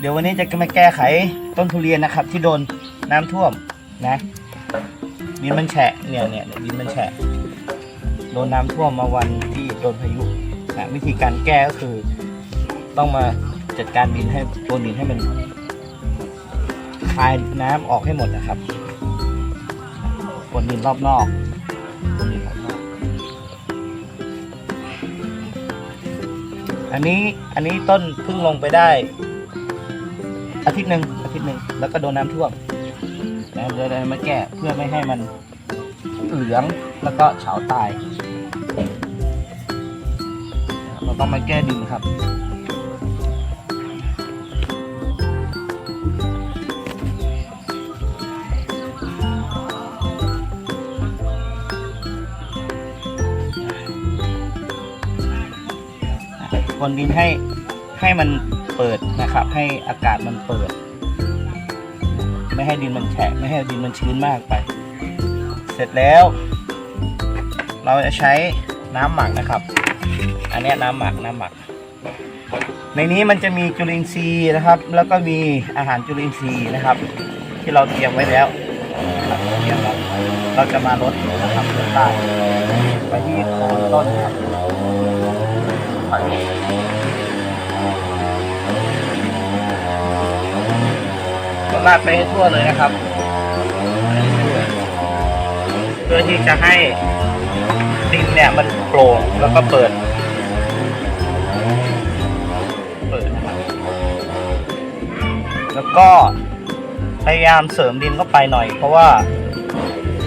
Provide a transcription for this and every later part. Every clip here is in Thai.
เดี๋ยววันนี้จะมาแก้ไขต้นทุเรียนนะครับ ที่โดนน้ำท่วมนะดินมันแฉะเนี่ยเนี่ยดินมันแฉะโดนน้ำท่วมมาวันที่โดนพายุนะวิธีการแก้ก็คือ ต้องมาจัดการดินให้ตัวดินให้มันคายน้ำออกให้หมดนะครับกดดินรอบนอกกดดินรอบนอก อันนี้อันนี้ต้นเพิ่งลงไปได้ ทิตย์หนึ่งอาทิตย์หนึ่งแล้วก็โดนน้ำท่วมนะเดี๋ยเรามาแก้เพื่อไม่ให้มันเหลืองแล้วก็เฉาตาย เราต้องมาแก้ดินครับคนดินให้ ให้มันเปิดนะครับ ให้อากาศมันเปิด ไม่ให้ดินมันแฉะไม่ให้ดินมันชื้นมากไป เสร็จแล้ว เราจะใช้น้ำหมักนะครับ อันนี้น้ำหมักน้ำหมัก ในนี้มันจะมีจุลินทรีย์นะครับ แล้วก็มีอาหารจุลินทรีย์นะครับ ที่เราเตรียมไว้แล้วเตรียมแล้วเราจะมาลดนะครับลดใต้ไปที่โคนต้นครับ ราดไปให้ทั่วเลยนะครับ เพื่อที่จะให้ดินเนี่ยมันโปร่งแล้วก็เปิด เปิดนะครับ แล้วก็พยายามเสริมดินเข้าไปหน่อย เพราะว่า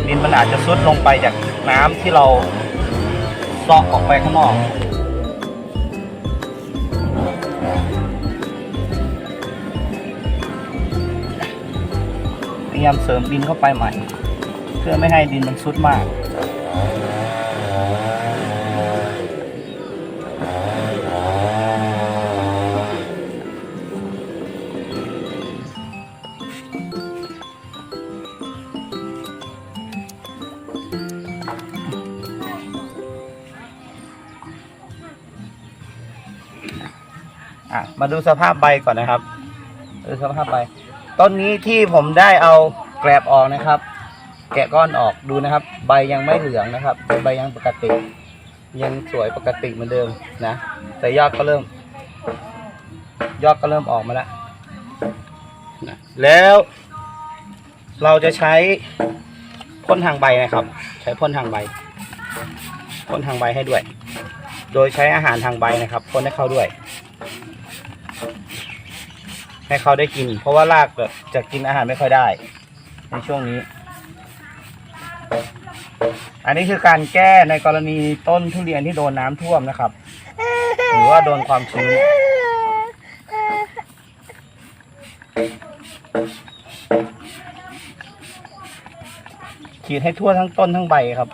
ดินมันอาจจะซุดลงไปจากน้ำที่เราซาะออกไปข้างนอก พยายามเสริมดินเข้าไปใหม่ เพื่อไม่ให้ดินมันซุดมากอะมาดูสภาพใบก่อนนะครับ ดูสภาพใบ ต้นนี้ที่ผมได้เอาแกลบออกนะครับ แกะก้อนออกดูนะครับ ใบยังไม่เหลืองนะครับใบยังปกติ ยังสวยปกติเหมือนเดิมนะแต่ยอดก็เริ่ม ยอดก็เริ่มออกมาแล้วนะแล้วเราจะใช้พ่นทางใบนะครับ ใช้พ่นทางใบพ่นทางใบให้ด้วย โดยใช้อาหารทางใบนะครับพ่นให้เข้าด้วย ให้เขาได้กิน เพราะว่ารากแบบจะกินอาหารไม่ค่อยได้ ในช่วงนี้ อันนี้คือการแก้ในกรณีต้นทุเรียนที่โดนน้ำท่วมนะครับ หรือว่าโดนความชื้นฉีดให้ทั่วทั้งต้นทั้งใบครับ